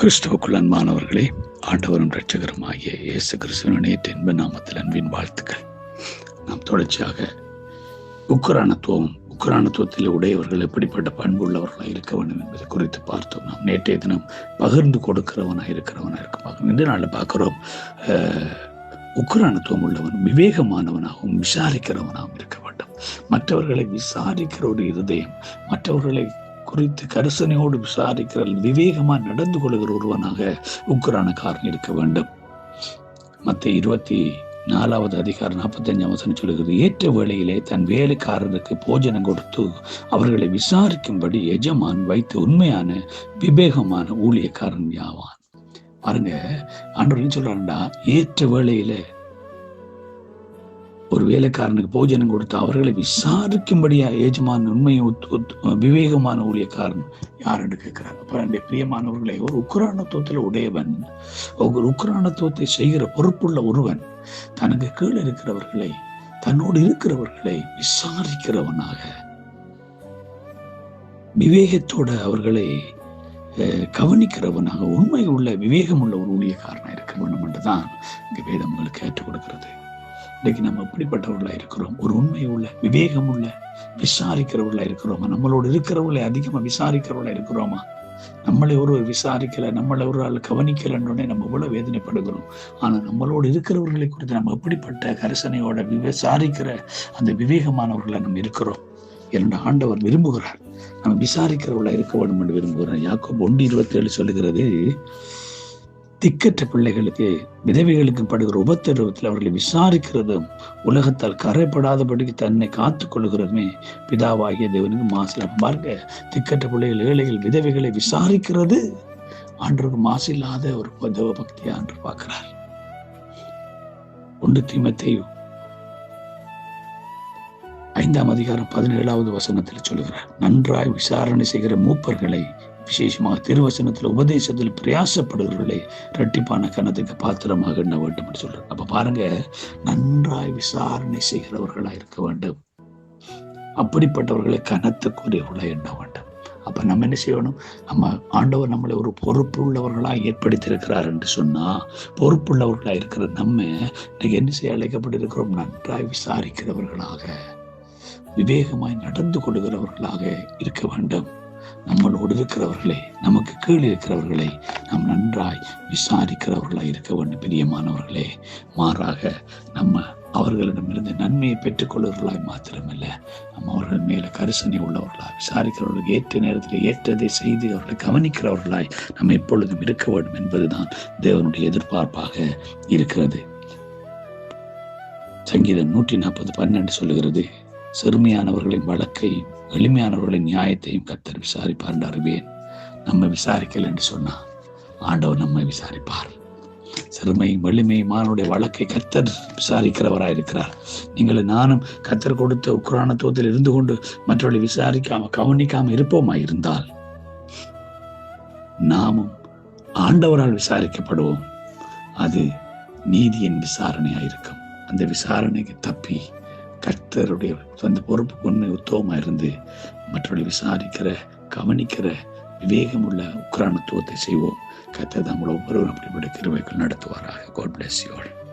கிறிஸ்துவுக்குள் அன்பானவர்களே ஆண்டவரும் இரட்சகருமாகிய இயேசு கிறிஸ்துவின் நேற்று என்ப நாமத்தில் அன்பின் வாழ்த்துக்கள். நாம் தொடர்ச்சியாக உக்ரானத்துவம் உக்ரானத்துவத்தில் உடையவர்கள் எப்படிப்பட்ட பண்பு உள்ளவர்களாக இருக்க வேண்டும் என்பதை குறித்து பார்த்தோம். நாம் நேற்றைய தினம் பகிர்ந்து கொடுக்கிறவனாக இருக்கிறவனாக இருக்க இன்று நாளில் பார்க்குறோம். உக்ரானத்துவம் உள்ளவன் விவேகமானவனாகவும் விசாரிக்கிறவனாகவும் இருக்க வேண்டும். மற்றவர்களை விசாரிக்கிற ஒரு இருதயம் மற்றவர்களை குறித்து கரிசனையோடு விசாரிக்கிற விவேகமாக நடந்து கொள்கிற ஒருவனாக உக்ரானக்காரன் இருக்க வேண்டும். மற்ற இருபத்தி நாலாவது அதிகாரம் நாற்பத்தஞ்சாம் வசனம் சொல்லுகிறது ஏற்ற வேளையிலே தன் வேலைக்காரருக்கு போஜனம் கொடுத்து அவர்களை விசாரிக்கும்படி எஜமான் வைத்து உண்மையான விவேகமான ஊழியக்காரன் யாவான். பாருங்க ஆண்டவர் என்ன சொல்றாருண்டா? ஏற்ற வேளையில ஒரு வேலைக்காரனுக்கு போஜனம் கொடுத்து அவர்களை விசாரிக்கும்படியா ஏஜமான உண்மையை விவேகமான ஊழியக்காரன் யாருன்னு கேட்கிறார் அப்புறம் என்னுடைய பிரியமானவர்களை ஒரு உக்ரானத்துவத்தில் உடையவன் ஒரு உக்ரானத்துவத்தை செய்கிற பொறுப்புள்ள ஒருவன் தனக்கு கீழே இருக்கிறவர்களை தன்னோடு இருக்கிறவர்களை விசாரிக்கிறவனாக விவேகத்தோட அவர்களை கவனிக்கிறவனாக உண்மை உள்ள விவேகம் உள்ள ஒரு ஊழியக்காரனாக இருக்க வேண்டும் என்றுதான் இங்கே வேதம் உங்களுக்கு ஏற்றுக் கொடுக்கிறது. இன்னைக்கு நம்ம எப்படிப்பட்டவர்களா இருக்கிறோம்? ஒரு உண்மை உள்ள விவேகம் உள்ள விசாரிக்கிறவர்களா இருக்கிறோமா? நம்மளோட இருக்கிறவர்களை அதிகமா விசாரிக்கிறவர்களா இருக்கிறோமா? நம்மளை ஒரு விசாரிக்கல நம்மளை ஒரு ஆள் கவனிக்கலன்னொடனே நம்ம இவ்வளவு வேதனைப்படுகிறோம். ஆனா நம்மளோடு இருக்கிறவர்களை குறித்து நம்ம எப்படிப்பட்ட கரிசனையோட விசாரிக்கிற அந்த விவேகமானவர்களை நம்ம இருக்கிறோம்? இரண்டு ஆண்டவர் விரும்புகிறார். நம்ம விசாரிக்கிறவர்களா இருக்க வேண்டும் என்று விரும்புகிறார். யாக்கோ ஒன்று இருபத்தேழு சொல்லுகிறது திக்கற்ற பிள்ளைகளுக்கு விதவைகளுக்கு படுகிற உபத்திரவத்தில் அவர்களை விசாரிக்கிறதும் உலகத்தால் கரைப்படாதபடிக்கு தன்னை காத்துக் கொள்கிறதுமே பிதாவாகிய தேவனுக்கு மாசில பாருங்க திக்கற்ற பிள்ளைகள் ஏழைகள் விதவைகளை விசாரிக்கிறது. ஆண்டருக்கு மாசில்லாத ஒரு தேவ பக்தியை ஆண்டு பார்க்கிறார். ஒன்று தீமத்தையும் ஐந்தாம் அதிகாரம் பதினேழாவது வசனத்தில் சொல்கிறார் நன்றாய் விசாரணை செய்கிற மூப்பர்களை விசேஷமாக திருவசனத்தில் உபதேசத்தில் பிரயாசப்படுகிறவர்களை இரட்டிப்பான கணத்துக்கு பாத்திரமாக எண்ண வேண்டும் என்று சொல்றாரு. அப்ப பாருங்க நன்றாய் விசாரணை செய்கிறவர்களா இருக்க வேண்டும். அப்படிப்பட்டவர்களை கனத்துக்குரியவர்களா எண்ண வேண்டும். அப்ப நம்ம என்ன செய்யணும்? நம்ம ஆண்டவர் நம்மளை ஒரு பொறுப்பு உள்ளவர்களா ஏற்படுத்தியிருக்கிறார் என்று சொன்னா பொறுப்புள்ளவர்களாக இருக்கிற நம்ம இன்னைக்கு என்ன செய்ய அழைக்கப்பட்டிருக்கிறோம்? நன்றாய் விசாரிக்கிறவர்களாக விவேகமாய் நடந்து கொள்கிறவர்களாக இருக்க வேண்டும். நம்மளோடு இருக்கிறவர்களை நமக்கு கீழே இருக்கிறவர்களை நாம் நன்றாய் விசாரிக்கிறவர்களாய் இருக்க வேண்டும் பிரியமானவர்களே. மாறாக நம்ம அவர்களிடமிருந்து நன்மையை பெற்றுக்கொள்வர்களாய் மாத்திரமல்ல நம்ம அவர்கள் மேல கரிசனை உள்ளவர்களாய் விசாரிக்கிறவர்கள் ஏற்ற நேரத்தில் ஏற்றதை செய்து அவர்களை கவனிக்கிறவர்களாய் நம்ம எப்பொழுதும் இருக்க வேண்டும் என்பதுதான் தேவனுடைய எதிர்பார்ப்பாக இருக்கிறது. சங்கீதம் நூற்றி நாற்பது பன்னெண்டு சொல்லுகிறது சிறுமியானவர்களின் வழக்கையும் எளிமையானவர்களின் நியாயத்தையும் கத்தர் விசாரிப்பார் என்று அறிவேன். நம்ம விசாரிக்கல என்று சொன்னா ஆண்டவர் நம்மை விசாரிப்பார். சிறுமையும் வலிமையுமானுடைய வழக்கை கத்தர் விசாரிக்கிறவராய் இருக்கிறார். நீங்கள் நானும் கத்தர் கொடுத்த உக்ரானத்துவத்தில் இருந்து கொண்டு மற்றவர்களை விசாரிக்காம கவனிக்காம இருப்போமா இருந்தால் நாமும் ஆண்டவரால் விசாரிக்கப்படுவோம். அது நீதியின் விசாரணையாயிருக்கும் அந்த விசாரணைக்கு தப்பி கர்த்தருடைய அந்த பொறுப்பு கொண்டு உத்தவமாக இருந்து மற்றவர்களை விசாரிக்கிற கவனிக்கிற விவேகமுள்ள உக்ரானத்துவத்தை செய்வோம். கர்த்தர் நம்மளை ஒவ்வொருவரும் அப்படிப்பட்ட கிருபைகள் நடத்துவாராக. God bless you all